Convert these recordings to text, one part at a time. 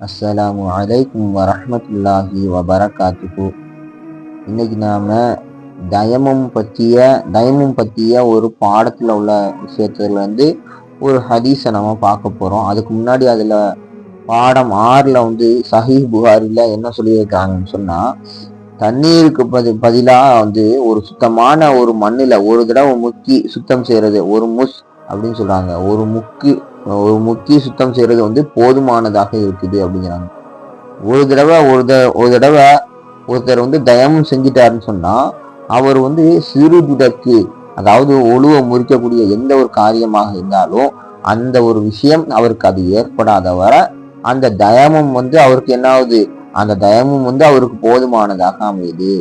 அஸ்ஸலாமு அலைக்கும் வரஹ்மத்துல்லாஹி வபரகாத்துக்கு இன்னைக்கு நாம தயமம் பற்றிய தயமம் பற்றிய ஒரு பாடத்தில் உள்ள விஷயத்துல வந்து ஒரு ஹதீஸை நம்ம பார்க்க போகிறோம் அதுக்கு முன்னாடி அதில் பாடம் ஆறில் வந்து சஹீஹ் புகாரில் என்ன சொல்லியிருக்காங்கன்னு சொன்னால் தண்ணீருக்கு பதி பதிலாக வந்து ஒரு சுத்தமான ஒரு மண்ணில் ஒரு தடவை முக்கி சுத்தம் செய்கிறது ஒரு முஸ் அப்படின்னு சொல்கிறாங்க ஒரு முக்கு ஒரு முக்கிய சுத்தம் செய்கிறது வந்து போதுமானதாக இருக்குது அப்படிங்கிறாங்க. ஒரு தடவை ஒரு த ஒரு தடவை ஒருத்தர் வந்து தயமும் செஞ்சிட்டாருன்னு சொன்னால் அவர் வந்து சிறு துடக்கு அதாவது ஒழுவ முறிக்கக்கூடிய எந்த ஒரு காரியமாக இருந்தாலும் அந்த ஒரு விஷயம் அவருக்கு அது ஏற்படாத வர அந்த தயமும் வந்து அவருக்கு என்ன ஆகுது அந்த தயமும் வந்து அவருக்கு போதுமானதாக அமையுது.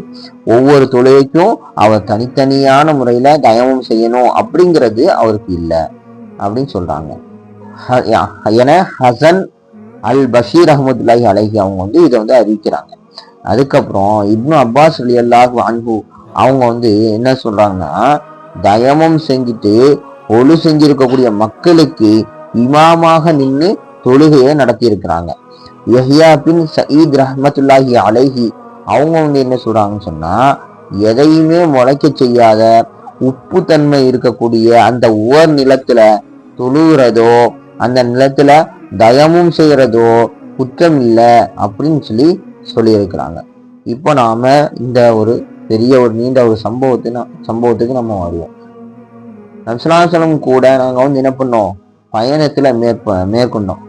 ஒவ்வொரு தொழிலைக்கும் அவர் தனித்தனியான முறையில தயமும் செய்யணும் அப்படிங்கிறது அவருக்கு இல்லை அப்படின்னு சொல்றாங்க. என ஹசன் அல் பஷீர் அஹமதுல்லாஹி அழகி அவங்க வந்து இதை வந்து அறிவிக்கிறாங்க. அதுக்கப்புறம் இப்னு அப்பாஸ் அலி அல்லாஹ் அன்பு அவங்க வந்து என்ன சொல்றாங்கன்னா தயமம் செஞ்சுட்டு ஒழு செஞ்சிருக்கக்கூடிய மக்களுக்கு இமாமாக நின்று தொழுகையை நடத்தியிருக்கிறாங்க. யஹியா பின் சயீத் ரஹமத்துல்லாஹி அலைஹி அவங்க வந்து என்ன சொல்றாங்கன்னு சொன்னா எதையுமே முளைக்க செய்யாத உப்பு தன்மை இருக்கக்கூடிய அந்த உவர் நிலத்துல தொழுகிறதோ அந்த நிலத்துல தயமும் செய்கிறதோ குற்றம் இல்லை அப்படின்னு சொல்லி சொல்லியிருக்கிறாங்க. இப்போ நாம இந்த ஒரு பெரிய ஒரு நீண்ட ஒரு சம்பவத்துக்கு சம்பவத்துக்கு நம்ம வருவோம். நம்சலாசலம் கூட நாங்கள் வந்து என்ன பண்ணோம்? பயணத்தில் மேற்ப மேற்கொண்டோம்.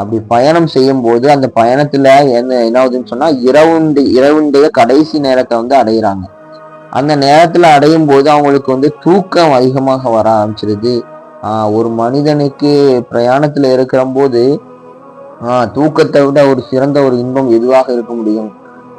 அப்படி பயணம் செய்யும் போது அந்த பயணத்தில் என்ன என்ன ஆகுதுன்னு சொன்னால் இரவுண்டு இரவுண்டைய கடைசி நேரத்தை வந்து அடையிறாங்க. அந்த நேரத்தில் அடையும் போது அவங்களுக்கு வந்து தூக்கம் அதிகமாக வர ஆரம்பிச்சிருது. ஒரு மனிதனுக்கு பிரயாணத்தில் இருக்கிற போது தூக்கத்தை விட ஒரு சிறந்த ஒரு இன்பம் எதுவாக இருக்க முடியும்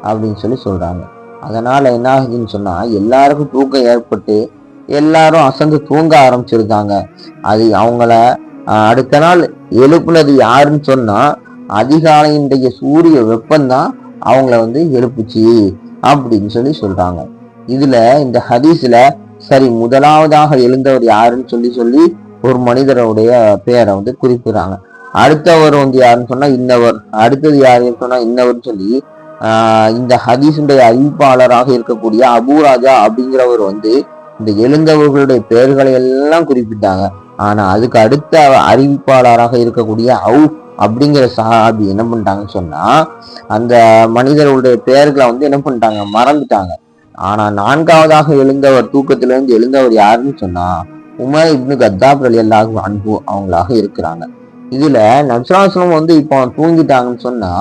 அப்படின்னு சொல்லி சொல்கிறாங்க அதனால் என்ன ஆகுதுன்னு சொன்னால் எல்லாருக்கும் தூக்கம் ஏற்பட்டு எல்லாரும் அசந்து தூங்க ஆரம்பிச்சிருக்காங்க. அது அவங்கள அடுத்த நாள் எழுப்புனது யாருன்னு சொன்னால் அதிகாலையின்றைய சூரிய வெப்பம்தான் அவங்கள வந்து எழுப்புச்சு அப்படின்னு சொல்லி சொல்கிறாங்க இதில் இந்த ஹதீஸில் சரி முதலாவதாக எழுந்தவர் யாருன்னு சொல்லி சொல்லி ஒரு மனிதருடைய பெயரை வந்து குறிப்பிடுறாங்க. அடுத்தவர் வந்து யாருன்னு சொன்னா இன்னவர். அடுத்தது யாருன்னு சொன்னா இன்னவர்னு சொல்லி ஆஹ் இந்த ஹதீஸுடைய அறிவிப்பாளராக இருக்கக்கூடிய அபுராஜா அப்படிங்கிறவர் வந்து இந்த எழுந்தவர்களுடைய பெயர்களை எல்லாம் குறிப்பிட்டாங்க. ஆனா அதுக்கு அடுத்த அறிவிப்பாளராக இருக்கக்கூடிய அவு அப்படிங்கிற சஹாபி என்ன பண்ணிட்டாங்கன்னு சொன்னா அந்த மனிதர்களுடைய பெயர்களை வந்து என்ன பண்ணிட்டாங்க? மறந்துட்டாங்க. ஆனா நான்காவதாக எழுந்தவர் தூக்கத்திலிருந்து எழுந்தவர் யாருன்னு சொன்னா உமர் இப்னு கத்தாப் அலி அல்லாஹு அன்பு அவங்களாக இருக்கிறாங்க. இதுல நப்சலாசனம் வந்து இப்போ தூங்கிட்டாங்கன்னு சொன்னா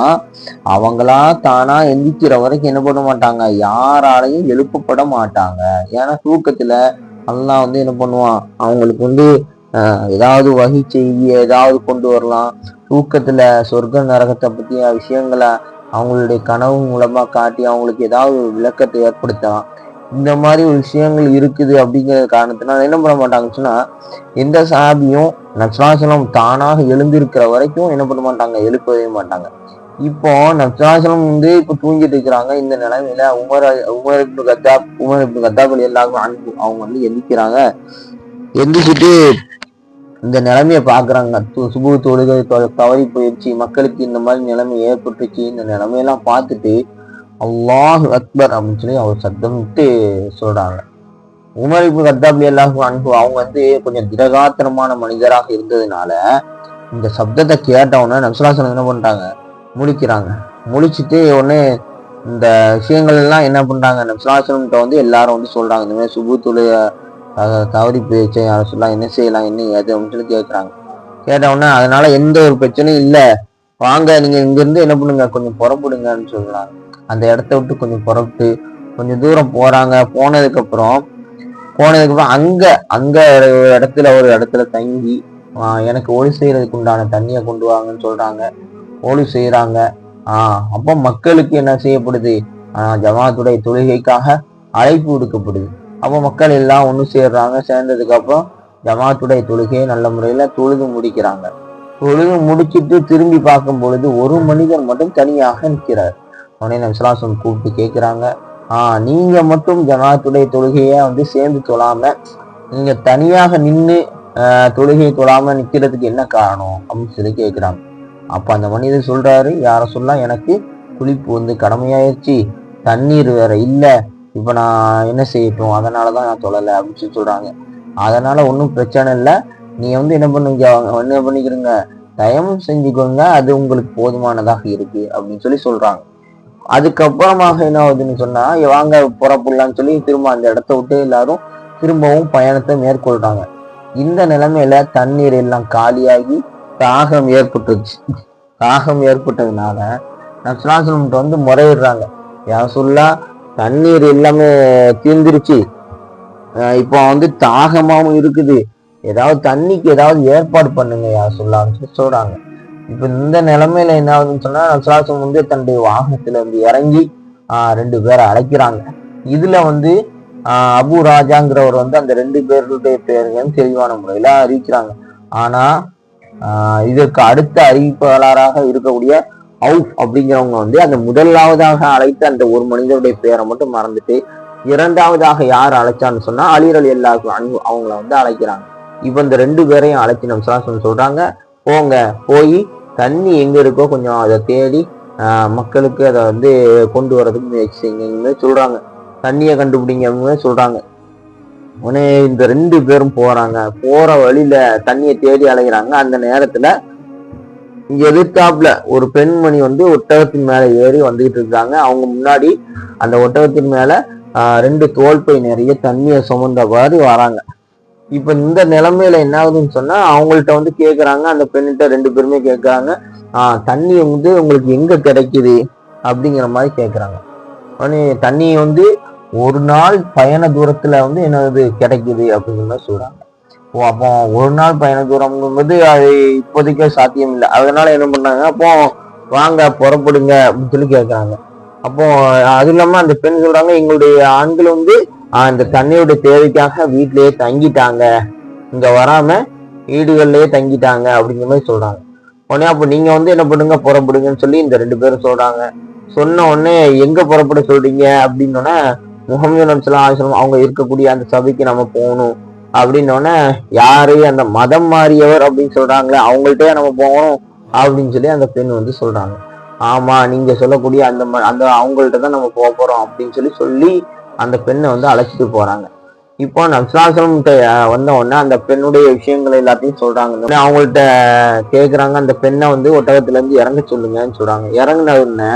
அவங்களா தானா எந்திக்கிற வரைக்கும் என்ன பண்ண மாட்டாங்க? யாராலையும் எழுப்பப்பட மாட்டாங்க. ஏன்னா தூக்கத்துல அல்லாஹ் வந்து என்ன பண்ணுவான்? அவங்களுக்கு வந்து ஆஹ், ஏதாவது வகை செய்தி ஏதாவது கொண்டு வரலாம். தூக்கத்துல சொர்க்க நரகத்தை பத்திய விஷயங்களை அவங்களுடைய கனவு மூலமா காட்டி அவங்களுக்கு ஏதாவது ஒரு விளக்கத்தை ஏற்படுத்தலாம். இந்த மாதிரி ஒரு விஷயங்கள் இருக்குது அப்படிங்கிற காரணத்தினால என்ன பண்ண மாட்டாங்கன்னு எந்த சாபியும் நப்சலாசலம் தானாக எழுந்திருக்கிற வரைக்கும் என்ன பண்ண மாட்டாங்க? எழுப்பவே மாட்டாங்க. இப்போ நப்சலாசலம் வந்து இப்போ தூங்கிட்டு இருக்கிறாங்க. இந்த நிலைமையில உமர் உமர் இப்படி கத்தாப் உமர் இப்படி கத்தாப் எல்லாருக்கும் அன்பு அவங்க வந்து எந்திக்கிறாங்க. எந்திரிச்சிட்டு இந்த நிலைமையை பாக்குறாங்க சுபு தொழுகை தவறி போயிடுச்சு மக்களுக்கு இந்த மாதிரி நிலைமை ஏற்பட்டுச்சு. இந்த நிலைமையெல்லாம் பார்த்துட்டு அல்லாஹ் அக்பர் அப்படின்னு சொல்லி அவர் சத்தமிட்டு சொல்றாங்க. உமர் இப்போ கத்தாப்லி அல்லாஹு அன்பு அவங்க வந்து கொஞ்சம் திடகாத்திரமான மனிதராக இருந்ததுனால இந்த சப்தத்தை கேட்டவுடனே நம்சலாசனம் என்ன பண்றாங்க? முழிக்கிறாங்க. முழிச்சிட்டு உடனே இந்த விஷயங்கள் எல்லாம் என்ன பண்றாங்க? நம்சலாசனம்கிட்ட வந்து எல்லாரும் வந்து சொல்றாங்க. இந்த மாதிரி சுபுத்துடைய தவறி பேச்சு யாரும் சொல்லலாம் என்ன செய்யலாம்? என்ன ஏது? அப்படின்னு சொல்லி கேட்குறாங்க கேட்ட உடனே அதனால எந்த ஒரு பிரச்சனையும் இல்லை. வாங்க நீங்க இங்க இருந்து என்ன பண்ணுங்க? கொஞ்சம் புறப்படுங்கன்னு சொல்றாங்க. அந்த இடத்த விட்டு கொஞ்சம் புறப்பட்டு கொஞ்சம் தூரம் போறாங்க. போனதுக்கு அப்புறம் போனதுக்கு அப்புறம் அங்க அங்க ஒரு இடத்துல ஒரு இடத்துல தங்கி எனக்கு ஒளி செய்யறதுக்கு உண்டான தண்ணியை கொண்டு வாங்கன்னு சொல்றாங்க. ஒளி செய்யறாங்க ஆஹ் அப்போ மக்களுக்கு என்ன செய்யப்படுது? ஆஹ் ஜமாத்துடைய தொழுகைக்காக அழைப்பு விடுக்கப்படுது. அப்போ மக்கள் எல்லாம் ஒன்று சேர்றாங்க. சேர்ந்ததுக்கு அப்புறம் ஜமாத்துடைய தொழுகையை நல்ல முறையில தொழுது முடிக்கிறாங்க. தொழுது முடிச்சிட்டு திரும்பி பார்க்கும் பொழுது ஒரு மனிதர் மட்டும் தனியாக நிற்கிறார். உடனே நம்சலாசம் கூப்பிட்டு கேட்குறாங்க. ஆஹ் நீங்க மட்டும் ஜமாத்துடைய தொழுகையை வந்து சேர்ந்து தொழாம நீங்க தனியாக நின்று தொழுகையை தொழாம நிக்கிறதுக்கு என்ன காரணம்? அப்படின்னு சொல்லி கேட்குறாங்க. அப்ப அந்த மனிதர் சொல்றாரு யார சொல்லலாம் எனக்கு குளிப்பு வந்து கடமையாயிருச்சு. தண்ணீர் வேற இல்லை. இப்போ நான் என்ன செய்யட்டும்? அதனாலதான் நான் தொழலை. அப்படின்னு சொல்லி சொல்றாங்க. அதனால ஒன்றும் பிரச்சனை இல்லை. நீ வந்து என்ன பண்ணுங்க? என்ன பண்ணிக்கிறீங்க தயமும் செஞ்சுக்கோங்க. அது உங்களுக்கு போதுமானதாக இருக்கு. அப்படின்னு சொல்லி சொல்றாங்க. அதுக்கப்புறமாக என்ன ஆகுதுன்னு சொன்னா வாங்க புறப்படலாம்னு சொல்லி திரும்ப அந்த இடத்த விட்டு எல்லாரும் திரும்பவும் பயணத்தை மேற்கொள்றாங்க. இந்த நிலைமையில தண்ணீர் எல்லாம் காலியாகி தாகம் ஏற்பட்டுச்சு தாகம் ஏற்பட்டதுனால நசுராசனம்கிட்ட வந்து முறையிடுறாங்க. யார் சொல்லா தண்ணீர் எல்லாமே தீர்ந்துருச்சு. இப்போ வந்து தாகமாகவும் இருக்குது. ஏதாவது தண்ணிக்கு ஏதாவது ஏற்பாடு பண்ணுங்க யார் சொல்லான்னு சொல்லி சொல்றாங்க. இப்ப இந்த நிலைமையில என்ன ஆகுதுன்னு சொன்னா நசுராசன் வந்து தன்னுடைய வாகனத்துல இருந்து இறங்கி ஆஹ் ரெண்டு பேரை அழைக்கிறாங்க. இதுல வந்து ஆஹ் அபு ராஜாங்கிறவர் வந்து அந்த ரெண்டு பேருடைய பெயர்கள் தெளிவான முறையில அறிவிக்கிறாங்க. ஆனா ஆஹ் இதற்கு அடுத்த அறிவிப்பாளராக இருக்கக்கூடிய அவுஃப் அப்படிங்கிறவங்க வந்து அந்த முதலாவதாக அழைத்த அந்த ஒரு மனிதருடைய பெயரை மட்டும் மறந்துட்டு இரண்டாவதாக யார் அழைச்சான்னு சொன்னா அலிரல் எல்லாருக்கும் அன்பு அவங்கள வந்து அழைக்கிறாங்க. இப்ப இந்த ரெண்டு பேரையும் அழைச்சி நம்ம சொல்றாங்க போங்க போய் தண்ணி எங்கே இருக்கோ கொஞ்சம் அதை தேடி மக்களுக்கு அதை வந்து கொண்டு வரதுக்கு முயற்சி செய்யுங்கன்னு சொல்கிறாங்க தண்ணியை கண்டுபிடிங்கன்னு சொல்கிறாங்க உடனே இந்த ரெண்டு பேரும் போகிறாங்க போகிற வழியில் தண்ணியை தேடி அலைகிறாங்க அந்த நேரத்தில் இங்கே எதிர்த்தாப்புல ஒரு பெண்மணி வந்து ஒட்டகத்தின் மேலே ஏறி வந்துகிட்டு இருக்காங்க. அவங்க முன்னாடி அந்த ஒட்டகத்தின் மேலே ரெண்டு தோல்பை நிறைய தண்ணியை சுமந்தவாறு வராங்க. இப்ப இந்த நிலைமையில என்ன ஆகுதுன்னு சொன்னா அவங்கள்ட்ட வந்து கேக்குறாங்க அந்த பெண்ணிட்ட ரெண்டு பேருமே கேக்குறாங்க. ஆஹ் தண்ணி வந்து உங்களுக்கு எங்க கிடைக்குது? அப்படிங்கிற மாதிரி கேக்குறாங்க. உடனே தண்ணி வந்து ஒரு நாள் பயண தூரத்துல வந்து என்னது கிடைக்குது அப்படிங்கிற மாதிரி சொல்றாங்க. ஓ அப்போ ஒரு நாள் பயண தூரம்ங்கும்போது அது இப்போதைக்கு சாத்தியம் இல்லை. அதனால என்ன பண்ணாங்க அப்போ வாங்க புறப்படுங்க அப்படின்னு சொல்லி கேட்குறாங்க அப்போ அது இல்லாம அந்த பெண் சொல்றாங்க எங்களுடைய ஆண்கள் வந்து அந்த இந்த தண்ணியோட தேவைக்காக வீட்டிலேயே தங்கிட்டாங்க. இங்க வராம வீடுகள்லயே தங்கிட்டாங்க அப்படிங்கிற மாதிரி சொல்றாங்க. உடனே அப்போ நீங்க வந்து என்ன பண்ணுங்க புறப்படுங்கன்னு சொல்லி இந்த ரெண்டு பேரும் சொல்றாங்க. சொன்ன உடனே எங்க புறப்பட சொல்றீங்க அப்படின்னோடனே முகமது நம்சலா ஆசிரம் அவங்க இருக்கக்கூடிய அந்த சபைக்கு நம்ம போகணும் அப்படின்னோடனே யாரு அந்த மதம் மாறியவர் அப்படின்னு சொல்றாங்களே அவங்கள்ட்டே நம்ம போகணும் அப்படின்னு சொல்லி அந்த பெண் வந்து சொல்றாங்க. ஆமா நீங்க சொல்லக்கூடிய அந்த ம- அந்த அவங்கள்ட்ட தான் நம்ம போக போறோம் அப்படின்னு சொல்லி சொல்லி அந்த பெண்ணை வந்து அழைச்சிட்டு போறாங்க. இப்போ நம்சாசனம் வந்த உடனே அந்த பெண்ணுடைய விஷயங்கள் எல்லாத்தையும் சொல்றாங்க. அவங்கள்ட்ட கேட்குறாங்க அந்த பெண்ணை வந்து ஒட்டகத்துல இருந்து இறங்க சொல்லுங்கன்னு சொல்றாங்க. இறங்குன உடனே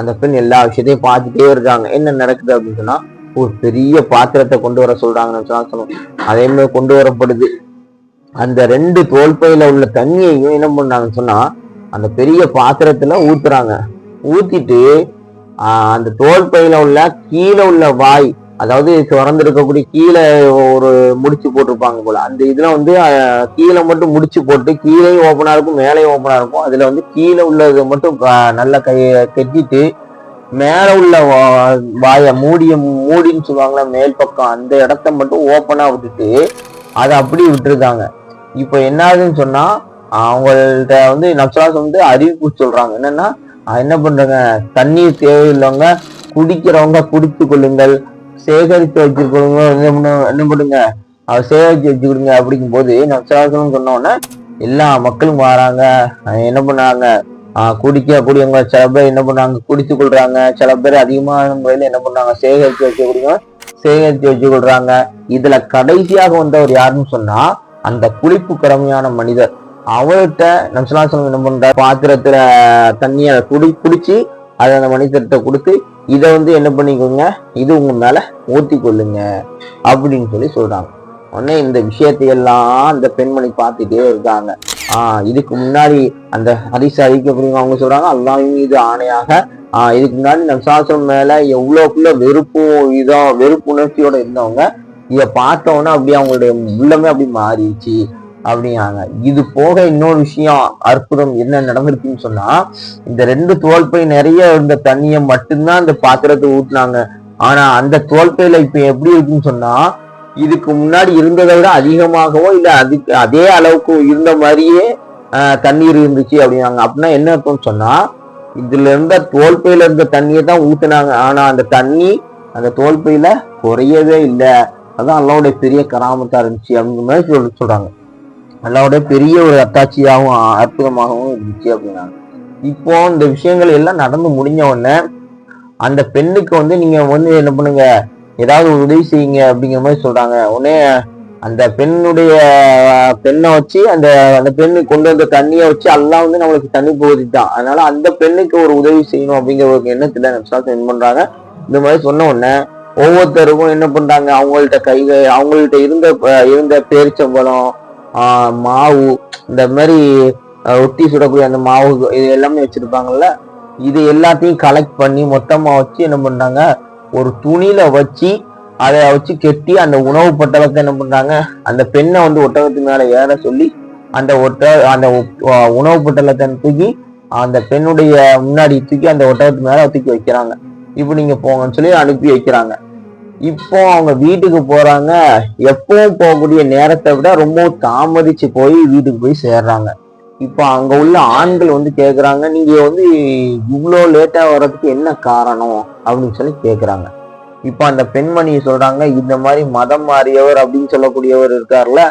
அந்த பெண் எல்லா விஷயத்தையும் பார்த்துட்டே இருக்காங்க. என்ன நடக்குது அப்படின்னு சொன்னா ஒரு பெரிய பாத்திரத்தை கொண்டு வர சொல்றாங்க நம்சாசனம் அதே மாதிரி கொண்டு வரப்படுது. அந்த ரெண்டு தோல்பையில உள்ள தண்ணியையும் என்ன பண்ணாங்கன்னு சொன்னா அந்த பெரிய பாத்திரத்துல ஊத்துறாங்க. ஊத்திட்டு அந்த தோல் பையில உள்ள கீழே உள்ள வாய் அதாவது திறந்து இருக்கக்கூடிய கீழே ஒரு முடிச்சு போட்டிருப்பாங்க போல. அந்த இதுல வந்து கீழே மட்டும் முடிச்சு போட்டு கீழே ஓப்பனா இருக்கும் மேலேயும் ஓப்பனா இருக்கும். அதுல வந்து கீழே உள்ளது மட்டும் நல்லா கை கட்டிட்டு மேல உள்ள வா- வாய மூடிய மூடின்னு சொல்லுவாங்களா மேல் பக்கம் அந்த இடத்த மட்டும் ஓப்பனா விட்டுட்டு அதை அப்படி விட்டுருக்காங்க. இப்போ என்ன ஆகுதுன்னு சொன்னா அவங்கள்ட்ட வந்து நப்சலாஸ் வந்து அறிவிப்பு சொல்றாங்க. என்னன்னா என்ன பண்றாங்க? தண்ணீர் தேவையில்லவங்க குடிக்கிறவங்க குடித்து கொள்ளுங்கள். சேகரித்து வச்சிருக்கவங்க என்ன பண்ண என்ன பண்ணுங்க? அவர் சேகரித்து வச்சுக்கிடுங்க அப்படிங்கும் போது நப்சலாசம் சொன்ன எல்லா மக்களும் வராங்க. என்ன பண்ணாங்க? குடிக்க கூடியவங்க சில பேர் என்ன பண்ணாங்க? குடித்து கொள்றாங்க. சில பேர் அதிகமான முறையில் என்ன பண்ணாங்க? சேகரித்து வச்சுக்கூடிய சேகரித்து வச்சு கொள்றாங்க இதுல கடைசியாக வந்தவர் யாருன்னு சொன்னா அந்த குளிப்பு கடமையான மனிதர். அவர்கிட்ட நம்சலாசனம் என்ன பண்ற? பாத்திரத்துல தண்ணியை குடி குடிச்சு அதை அந்த மனிதர்கிட்ட கொடுத்து இதை வந்து என்ன பண்ணிக்கோங்க இது உங்க மேல ஊத்தி கொள்ளுங்க அப்படின்னு சொல்லி சொல்றாங்க. உடனே இந்த விஷயத்தை எல்லாம் அந்த பெண்மணி பார்த்துட்டே இருக்காங்க. ஆஹ் இதுக்கு முன்னாடி அந்த ஹரிச அறிவிக்கப்படுங்க அவங்க சொல்றாங்க அல்லாஹ்வின் மீது ஆணையாக ஆஹ் இதுக்கு முன்னாடி நம்சாசனம் மேல எவ்வளவுக்குள்ள வெறுப்பும் இதோ வெறுப்புணர்ச்சியோட இருந்தவங்க இதை பார்த்தோன்னே அப்படியே அவங்களுடைய உள்ளமே அப்படி மாறிடுச்சு. அப்படிங்கிறாங்க இது போக இன்னொரு விஷயம் அற்புதம் என்ன நடந்திருக்குன்னு சொன்னா இந்த ரெண்டு தோல்பை நிறைய இருந்த தண்ணியை மட்டும்தான் அந்த பாத்திரத்தை ஊட்டினாங்க ஆனா அந்த தோல்பையில இப்ப எப்படி இருக்குன்னு சொன்னா இதுக்கு முன்னாடி இருந்ததை விட அதிகமாகவோ இல்ல அதுக்கு அதே அளவுக்கு இருந்த மாதிரியே தண்ணீர் இருந்துச்சு அப்படின்னாங்க. அப்படின்னா என்ன இருக்கும்னு சொன்னா இதுல இருந்த தோல்பையில இருந்த தண்ணியை தான் ஊத்துனாங்க. ஆனா அந்த தண்ணி அந்த தோல்பையில குறையவே இல்லை. அதான் அல்லாவுடைய பெரிய கராமத்தா இருந்துச்சு அப்படிங்கிற மாதிரி சொல்லி சொல்றாங்க. அல்லாவோட பெரிய ஒரு அத்தாட்சியாகவும் அற்புதமாகவும் இருந்துச்சு அப்படின்னாங்க இப்போ இந்த விஷயங்கள் எல்லாம் நடந்து முடிஞ்ச உடனே அந்த பெண்ணுக்கு வந்து நீங்க வந்து என்ன பண்ணுங்க ஏதாவது ஒரு உதவி செய்யுங்க அப்படிங்கிற மாதிரி சொல்றாங்க. உடனே அந்த பெண்ணுடைய பெண்ணை வச்சு அந்த அந்த பெண்ணு கொண்டு வந்த தண்ணியை வச்சு எல்லாம் வந்து நம்மளுக்கு தண்ணி போகுதுதான் அதனால அந்த பெண்ணுக்கு ஒரு உதவி செய்யணும் அப்படிங்கிற ஒரு எண்ணத்துல நப்சாத் என்ன பண்றாங்க இந்த மாதிரி சொன்ன உடனே ஒவ்வொருத்தருக்கும் என்ன பண்றாங்க அவங்கள்ட்ட கை அவங்கள்ட்ட இருந்த இருந்த பேரிச்சம்பழம் மாவு இந்த மாதிரி ஒட்டி சுடக்கூடிய அந்த மாவு இது எல்லாமே வச்சிருப்பாங்கல்ல? இது எல்லாத்தையும் கலெக்ட் பண்ணி மொத்தமாக வச்சு என்ன பண்ணுறாங்க ஒரு துணியில வச்சு அதை வச்சு கெட்டி அந்த உணவு பட்டலத்தை என்ன பண்ணுறாங்க அந்த பெண்ணை வந்து ஒட்டகத்து மேலே ஏற சொல்லி அந்த ஒட்ட அந்த உணவு பட்டலத்தை தூக்கி அந்த பெண்ணுடைய முன்னாடி தூக்கி அந்த ஒட்டகத்து மேலே தூக்கி வைக்கிறாங்க. இப்போ நீங்கள் போங்கன்னு சொல்லி அனுப்பி வைக்கிறாங்க. இப்போ அவங்க வீட்டுக்கு போறாங்க எப்பவும் போகக்கூடிய நேரத்தை விட ரொம்ப தாமதிச்சு போய் வீட்டுக்கு போய் சேர்றாங்க. இப்போ அங்க உள்ள ஆண்கள் வந்து கேக்குறாங்க நீங்க வந்து இவ்வளோ லேட்டா வர்றதுக்கு என்ன காரணம்? அப்படின்னு சொல்லி கேக்குறாங்க. இப்போ அந்த பெண்மணி சொல்றாங்க இந்த மாதிரி மதம் மாறியவர் அப்படின்னு சொல்லக்கூடியவர் இருக்கார்ல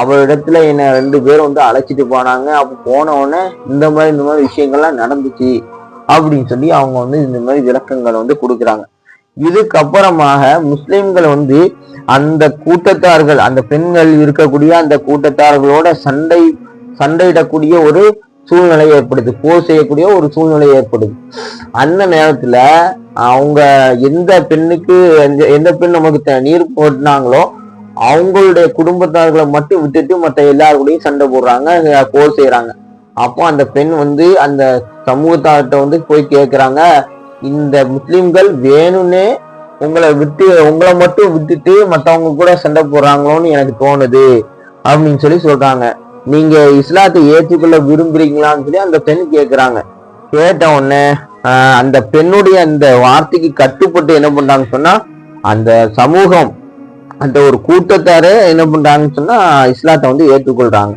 அவரிடத்துல என்ன ரெண்டு பேரும் வந்து அழைச்சிட்டு போனாங்க. அப்ப போன உடனே இந்த மாதிரி இந்த மாதிரி விஷயங்கள்லாம் நடந்துச்சு அப்படின்னு சொல்லி அவங்க வந்து இந்த மாதிரி விளக்கங்கள் வந்து கொடுக்குறாங்க. இதுக்கப்புறமாக முஸ்லிம்கள் வந்து அந்த கூட்டத்தார்கள் அந்த பெண்கள் இருக்கக்கூடிய அந்த கூட்டத்தார்களோட சண்டை சண்டையிடக்கூடிய ஒரு சூழ்நிலை ஏற்படுது. போர் செய்யக்கூடிய ஒரு சூழ்நிலை ஏற்படுது. அந்த நேரத்துல அவங்க எந்த பெண்ணுக்கு எந்த எந்த பெண் நமக்கு த- நீர் போட்டினாங்களோ அவங்களுடைய குடும்பத்தார்களை மட்டும் விட்டுட்டு மற்ற எல்லாருக்கூடையும் சண்டை போடுறாங்க போர் செய்யறாங்க. அப்போ அந்த பெண் வந்து அந்த சமூகத்தார்கிட்ட வந்து போய் கேட்குறாங்க இந்த முஸ்லீம்கள் வேணும்னே உங்களை விட்டு உங்களை மட்டும் விட்டுட்டு மற்றவங்க கூட சண்டை போடுறாங்களோன்னு எனக்கு தோணுது அப்படின்னு சொல்லி சொல்றாங்க. நீங்க இஸ்லாத்தை ஏற்றுக்கொள்ள விரும்புறீங்களான்னு சொல்லி அந்த பெண் கேட்குறாங்க கேட்ட உடனே ஆஹ் அந்த பெண்ணுடைய அந்த வார்த்தைக்கு கட்டுப்பட்டு என்ன பண்றாங்கன்னு சொன்னா அந்த சமூகம் அந்த ஒரு கூட்டத்தாரே என்ன பண்றாங்கன்னு சொன்னா இஸ்லாத்தை வந்து ஏற்றுக்கொள்றாங்க.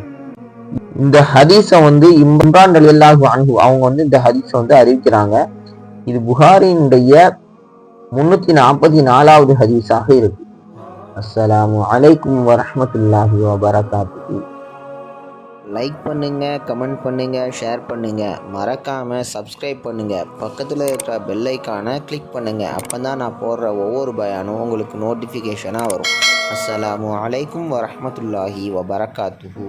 இந்த ஹதீஸை வந்து இம்ரான் அலியல்லாஹு அவங்க வந்து இந்த ஹதீஸை வந்து அறிவிக்கிறாங்க. இது புகாரினுடைய முன்னூத்தி நாற்பத்தி நாலாவது ஹதீஸாக இருக்கு. அஸ்ஸலாமு அலைக்கும் வரமத்துல்லாஹி வபரகாத்து லைக் பண்ணுங்க கமெண்ட் பண்ணுங்க ஷேர் பண்ணுங்க. மறக்காம சப்ஸ்கிரைப் பண்ணுங்க. பக்கத்தில் இருக்கிற பெல்லைக்கான கிளிக் பண்ணுங்க. அப்போ தான் நான் போடுற ஒவ்வொரு பயானும் உங்களுக்கு நோட்டிஃபிகேஷனாக வரும். அஸ்ஸலாமு அலைக்கும் வரமத்துல்லாஹி வபரகாத்துஹு.